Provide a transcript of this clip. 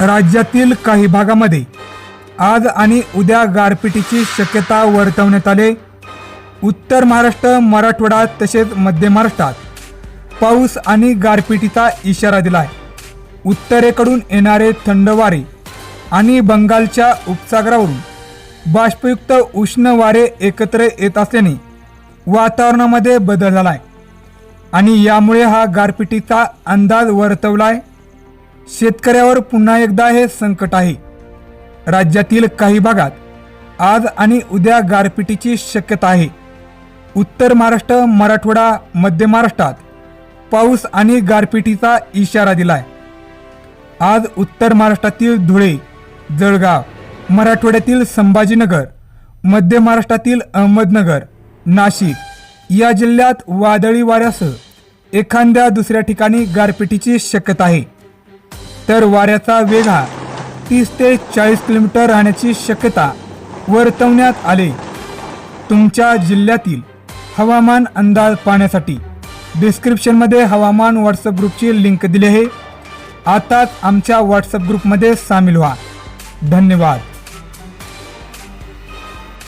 राज्यातील काही भागामध्ये आज आणि उद्या गारपिटीची शक्यता वर्तवण्यात आली. उत्तर महाराष्ट्र मराठवाडा तसेच मध्य महाराष्ट्रात पाऊस आणि गारपिटीचा इशारा दिला आहे उत्तरेकडून येणारे थंड वारे आणि बंगालच्या उपसागरावरून बाष्पयुक्त उष्ण वारे एकत्र येत असल्याने वातावरणामध्ये बदल झाला आहे आणि यामुळे हा गारपिटीचा अंदाज वर्तवला आहे शेतकऱ्यावर पुन्हा एकदा हे संकट आहे. राज्यातील काही भागात आज आणि उद्या गारपिटीची शक्यता आहे. उत्तर महाराष्ट्र मराठवाडा मध्य महाराष्ट्रात पाऊस आणि गारपिटीचा इशारा दिलाय. आज उत्तर महाराष्ट्रातील धुळे जळगाव मराठवाड्यातील संभाजीनगर मध्य महाराष्ट्रातील अहमदनगर नाशिक या जिल्ह्यात वादळी वाऱ्यासह एखाद्या दुसऱ्या ठिकाणी गारपिटीची शक्यता आहे. तर वाऱ्याचा वेग हा तीस ते चाळीस किलोमीटर राहण्याची शक्यता वर्तवण्यात आले. तुमच्या जिल्ह्यातील हवामान अंदाज पाहण्यासाठी डिस्क्रिप्शनमध्ये हवामान व्हॉट्सअप ग्रुपची लिंक दिली आहे. आताच आमच्या व्हॉट्सअप ग्रुपमध्ये सामील व्हा. धन्यवाद.